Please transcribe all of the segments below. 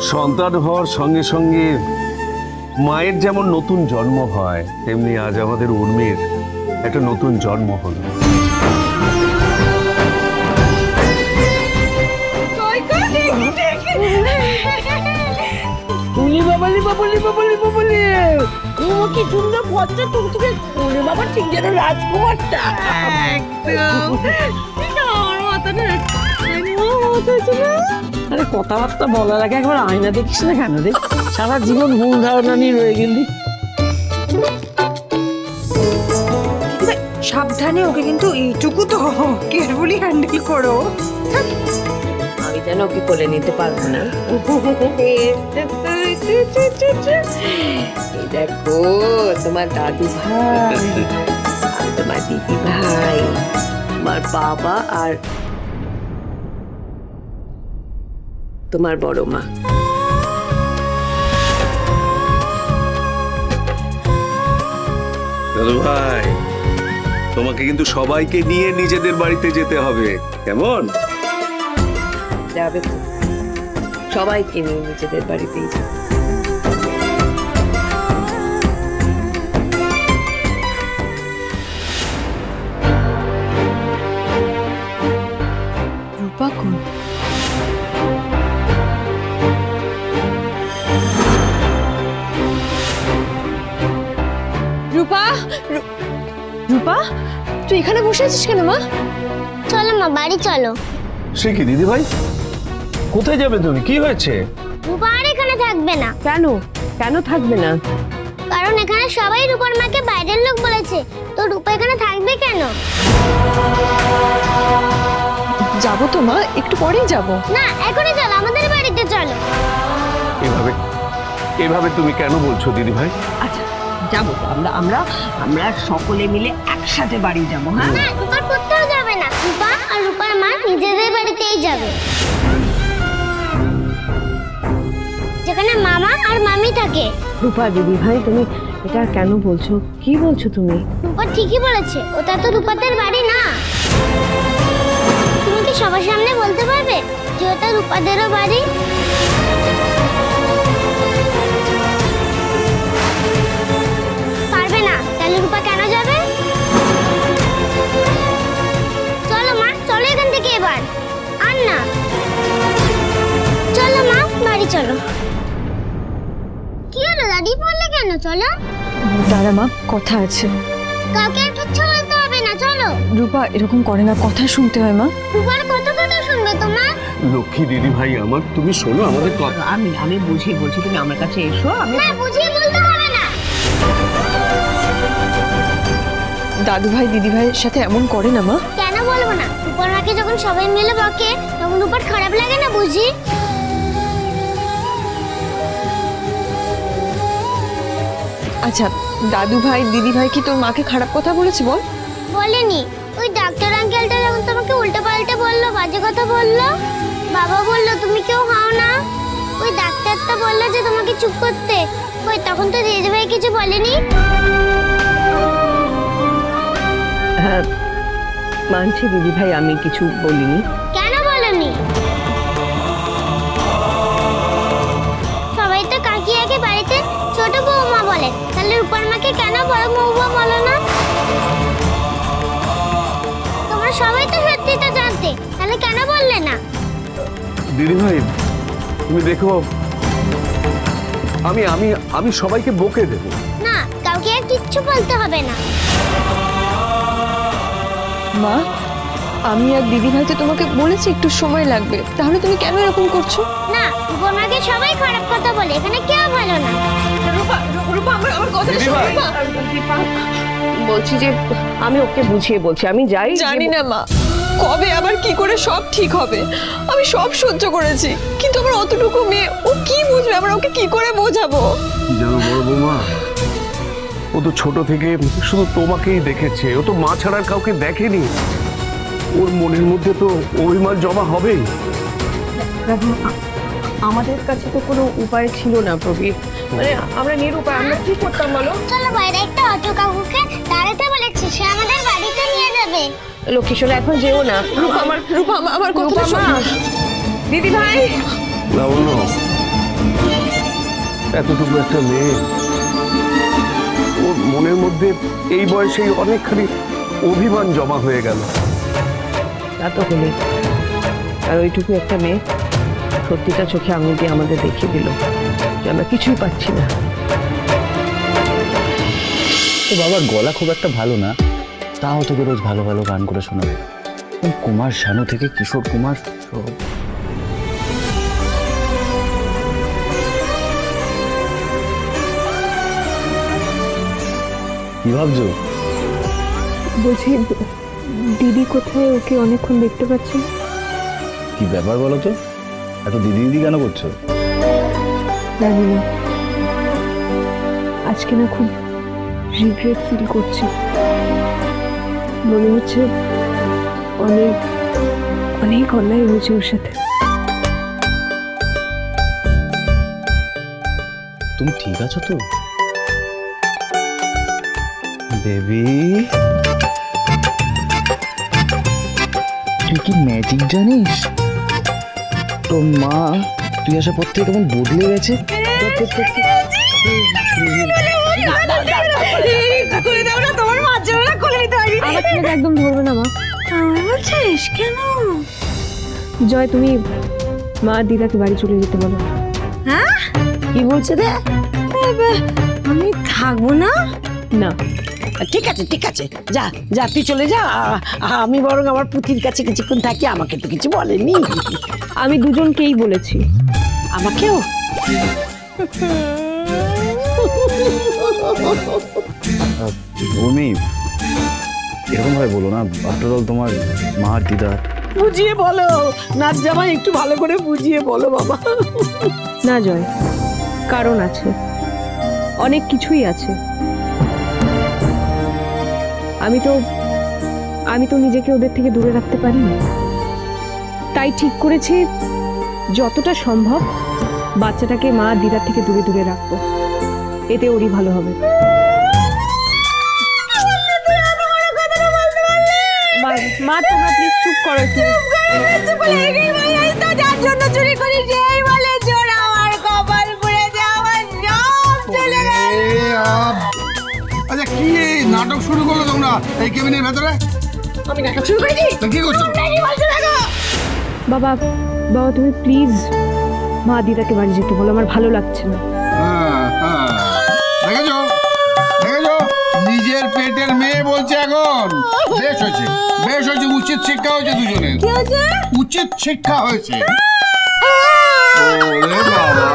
সন্তান হওয়ার সঙ্গে সঙ্গে মায়ের যেমন নতুন জন্ম হয় তেমনি আজ আমাদের উর্মির একটা নতুন জন্ম হলো। উলি বাবালি বাবালি বাবালি বাবালি। ও কি সুন্দর পথটা টুকটুকে উলি বাবা ঠিক যেন রাজকুমারটা। আরে কথাবার্তা বলার আগে একবার আয়না দেখিস না কেন রে? সারা জীবন ভুল ধারণা নিয়ে রয়ে গেলি। সাবধানে ওকে কিন্তু এইটুকু তো কেয়ারফুলি হ্যান্ডেল করো। আমি যেন ওকে কোলে নিতে পারব না। দেখো তোমার দাদু ভাই আর তোমার দিদি ভাই তোমার বাবা আর তোমার বড় মা। দাদু ভাই তোমাকে কিন্তু সবাইকে নিয়ে নিজেদের বাড়িতে যেতে হবে। কেমন? যাবে সবাইকে নিয়ে নিজেদের বাড়িতেই যাবে। তুই এখানে বসে আছিস কেন মা? চলো মা বাড়ি চলো। সে কি দিদি ভাই কোথায় যাবে তুমি? কি হয়েছে? রূপা আর এখানে থাকবে না। কেন? কেন থাকবে না? কারণ এখানে সবাই রূপার মাকে বাইরের লোক বলেছে। তো রূপা এখানে থাকবে কেন? যাব তো মা একটু পরেই যাব। না এখনই চলো আমাদের বাড়িতে চলো। এভাবে এভাবে তুমি কেন বলছো দিদি ভাই আচ্ছা যাব। তো আমরা আমরা আমরা সকলে মিলে একসাথে বাড়ি যাব হ্যাঁ? না রূপার কোথাও যাবে না। রূপা আর রূপার মা নিজেদের বাড়িতেই যাবে। যেখানে মামা আর মামি থাকে। রূপা দিদি ভাই তুমি এটা কেন বলছো? কি বলছো তুমি? রূপা ঠিকই বলেছে ওটা তো রূপাদের বাড়ি না। তুমি কি সবার সামনে বলতে পারবে যে ওটা রূপাদেরও বাড়ি? চলো। দাঁড়া মা কথা আছে। কাউকে আর কিচ্ছু বলতে হবে না চলো। রূপা এরকম করে না কথা শুনতে হয় মা। রূপার কত কথা শুনবে তোমার? লক্ষ্মী দিদি ভাই আমার তুমি শোনো আমাদের কথা। আমি আমি বুঝিয়ে বলছি তুমি আমার কাছে এসো আমি না বুঝিয়ে বলতে হবে না। দাদু ভাই দিদি ভাইয়ের সাথে এমন করে না মা। কেন বলব না? রূপার মাকে যখন সবাই মিলে বকে তখন রূপার খারাপ লাগে না বুঝি? আচ্ছা দাদু ভাই দিদি ভাই কি তোর মাকে খারাপ কথা বলেছে বল? বলেনি। ওই ডাক্তার আঙ্কেলটা যখন তোমাকে উল্টো পাল্টে বলল বাজে কথা বলল বাবা বলল তুমি কেউ হও না। ওই ডাক্তারটা বলল যে তোমাকে চুপ করতে। ওই তখন তো দিদি ভাই কিছু বলেনি। হ্যাঁ মানছি দিদি ভাই আমি কিছু বলিনি। কেন বলনি? রূপার মাকে কেন বড় বৌমা বলো না? তোমরা সবাই তো সত্যিটা জানতে তাহলে কেন বললে না? দিদি ভাই তুমি দেখো। আমি আমি আমি সবাইকে বকে দেব। না কাউকে আর কিচ্ছু বলতে হবে না। মা আমি আর দিদি ভাই তো তোমাকে বলেছি একটু সময় লাগবে। তাহলে তুমি কেন এরকম করছ? না রূপার সবাই খারাপ কথা বলে এখানে কেউ ভালো না। রূপা রূপা আমার আমার কথা দিদি ভাই। বলছি যে আমি ওকে বুঝিয়ে বলছি আমি যাই। জানি না মা। কবে আবার কি করে সব ঠিক হবে? আমি সব সহ্য করেছি কিন্তু আমার অতটুকু মেয়ে ও কি বুঝবে? আমরা ওকে কি করে বোঝাবো? জানো বড় বৌমা ও তো ছোট থেকে শুধু তোমাকেই দেখেছে ও তো মা ছাড়া আর কাউকে দেখেনি। ওর মনের মধ্যে তো অভিমান জমা হবেই। আমাদের কাছে তো কোনো উপায় ছিল না প্রবীর। মানে আমরা নিরুপায় আমরা কি করতাম বলো? চলো বাইরে একটা অটো কাকুকে দাঁড়াতে বলেছি সে আমাদের বাড়িতে নিয়ে যাবে। লক্ষ্মীশ্বর এখন যেও না। রূপা আমার রূপা আমার- আমার কথা মা শোনো। দিদি ভাই। লাবণ্য এতটুকু একটা মেয়ে ওর মনের মধ্যে এই বয়সেই অনেকখানি অভিমান জমা হয়ে গেল। তা তো হলেই। আর ওইটুকু একটা মেয়ে। সত্যিটা চোখে আঙুল দিয়ে আমাদের দেখিয়ে দিল যে আমরা কিছুই পাচ্ছি না। তো বাবার গলা খুব একটা ভালো না। তাও তোকে রোজ ভালো ভালো গান করে শোনাবে। কুমার শানু থেকে কিশোর কুমার সব? কি ভাবছ? বলছি দিদি কোথায়? ওকে অনেকক্ষণ দেখতে পাচ্ছি না। কি ব্যাপার বলো তো? এত দিদি দিদি কেন করছ? জানি না। আজকে না খুব রিগ্রেট ফিল করছি। মনে হচ্ছে অনেক অনেক অন্যায় হয়েছে ওর সাথে। তুমি ঠিক আছো তো? বেবি। তুই কি ম্যাজিক জানিস? তোর মা তুই আসার পর থেকে কেমন বদলে গেছে? একদম ধরবে না মা। বলছিস? কেন? জয় তুমি মা দিদাকে বাড়ি চলে যেতে বলো। কি বলছে রে আমি থাকব না? না। ঠিক আছে ঠিক আছে। যা যা তুই চলে যা। আ- আমি বরং আমার পুতির কাছে কিছুক্ষণ থাকি আমাকে তো কিছু বলেনি। আমি দুজনকেই বলেছি। আমাকেও? উর্মি এরকম ভাবে বলো না। আফটার অল তোমার মা আর দিদা। বুঝিয়ে বলো। নাচ জামাই একটু ভালো করে বুঝিয়ে বলো বাবা। না জয় কারণ আছে। অনেক কিছুই আছে। আমি তো আমি তো নিজেকে ওদের থেকে দূরে রাখতে পারি না তাই ঠিক করেছি যতটা সম্ভব বাচ্চাটাকে মা দিদার থেকে দূরে দূরে রাখব। এতে ওরই ভালো হবে। মা- মা তোমরা প্লিজ চুপ করো যার জন্য চুরি করি। সেই বলে জোর আমার কপাল পুড়ে যাওয়ার সব চলে গেল এ আব- কি এই নাটক শুরু করল তোমরা এই কেবিনের ভেতরে? আমি নাটক শুরু করেছি। তা কি করছ? বাবা বাবা তুমি প্লিজ মা দিদাকে বাড়ি যেতে বলো আমার ভালো লাগছে না। হ্যাঁ, হ্যাঁ। দেখেছ? দেখেছ? নিজের পেটের মেয়ে বলছে এখন। বেশ হয়েছে বেশ হয়েছে উচিত শিক্ষা হয়েছে দুজনের। উচিত শিক্ষা হয়েছে। ওরে বাবা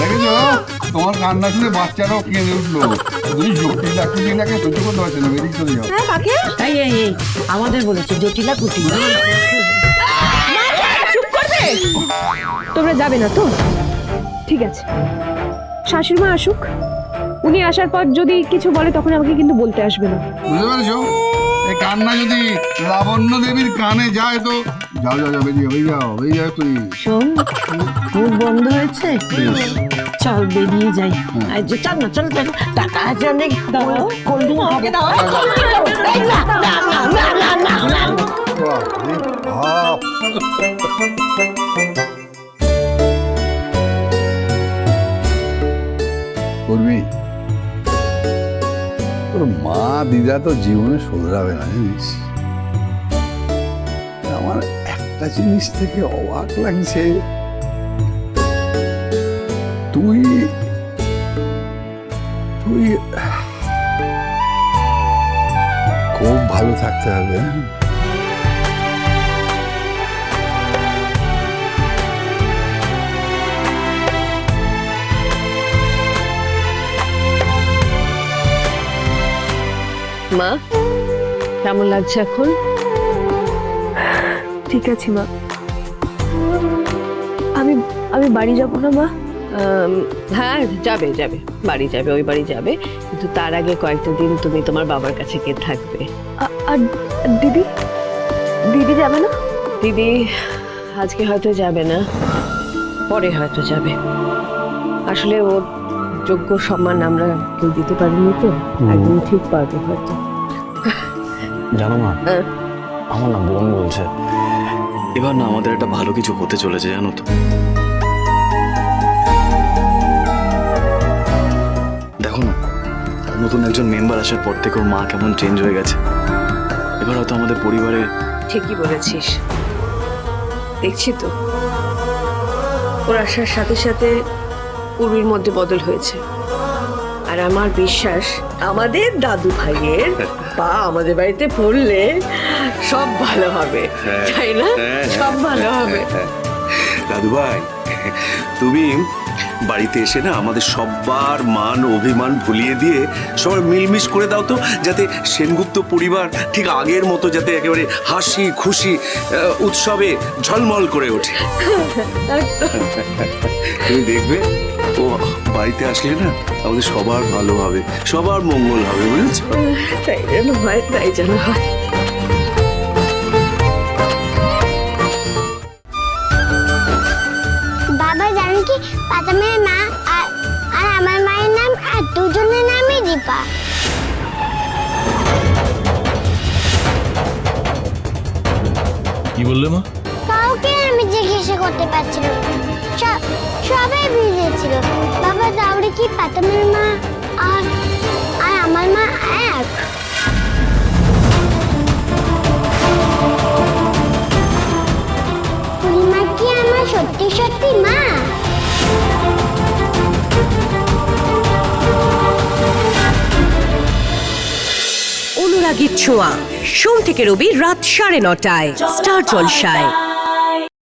দেখেছ? তোমার কান্না শুনে বাচ্চারাও কেঁদে উঠল। তুমি জটিল কুটিলাকে সহ্য করতে পারছে না বেরিয়ে চলে যাও। এই এই এই আমাদের বলেছে জটিলা কুটি তোমরা যাবে না তো? ঠিক আছে। শাশুড়ি মা আসুক। উনি আসার পর যদি কিছু বলে তখন আমাকে কিন্তু বলতে আসবে না। বুঝতে পেরেছ? এই কান্না যদি লাবণ্য দেবীর কানে যায় তো যাও যাও যাও বেরিয়ে বেরিয়ে যাও বেরিয়ে যাও তুই। শোন মুখ বন্ধ হয়েছে। চল বেরিয়ে যাই যে চল না চল চল টাকা আছে অনেক কোল্ড ড্রিঙ্ক হবে এই না, না, না, না, না, না, না। বাপরে বাপ। উর্মি তোর মা দিদা তো জীবনে শোধরাবে না জানিস আমার একটা জিনিস থেকে অবাক লাগছে তুই তুই খুব ভালো থাকতে হবে? মা কেমন লাগছে এখন? ঠিক আছে মা। আমি আমি বাড়ি যাব না মা? হ্যাঁ যাবে যাবে বাড়ি যাবে ওই বাড়ি যাবে। কিন্তু তার আগে কয়েকটা দিন তুমি তোমার বাবার কাছে গিয়ে থাকবে। আর দিদি? দিদি যাবে না? দিদি আজকে হয়তো যাবে না পরে হয়তো যাবে। আসলে ওর যোগ্য সম্মান আমরা কেউ দিতে পারিনি তো একদম ঠিক পারবে হয়তো। জানো মা হ্যাঁ। আমার না বোন বলছে এবার না আমাদের একটা ভালো কিছু হতে চলেছে জানো তো। নতুন একজন মেম্বার আসার পর থেকে ওর মা কেমন চেঞ্জ হয়ে গেছে। এবার হয়তো আমাদের পরিবারে ঠিকই বলেছিস। দেখছি তো। ওর আসার সাথে সাথে পূর্বীর মধ্যে বদল হয়েছে। আর আমার বিশ্বাস আমাদের দাদু ভাইয়ের বা আমাদের বাড়িতে পড়লে সব ভালো হবে। তাই না? সব ভালো হবে। দাদু ভাই তুমি বাড়িতে এসে না আমাদের সবার মান অভিমান ভুলিয়ে দিয়ে সবাই মিলমিশ করে দাও তো, যাতে সেনগুপ্ত পরিবার ঠিক আগের মতো যাতে একেবারে হাসি, খুশি উৎসবে ঝলমল করে ওঠে। তুমি দেখবে, ও বাড়িতে আসলে না আমাদের সবার ভালো হবে, সবার মঙ্গল হবে, বুঝেছ? তাই যেন হয়, তাই যেন হয়। জানো পাতামের মা আর আর আমার মায়ের নাম আর দুজনের নামই দীপা। কি বললে মা? কাউকে আমি জিজ্ঞাসা করতে পারছিলাম সবাই ভিজেছিল বাবা দাউড়ে কি পাতামের মা আর ছোঁয়া। সোম থেকে রবি রাত সাড়ে নটায়। স্টার জলসায়।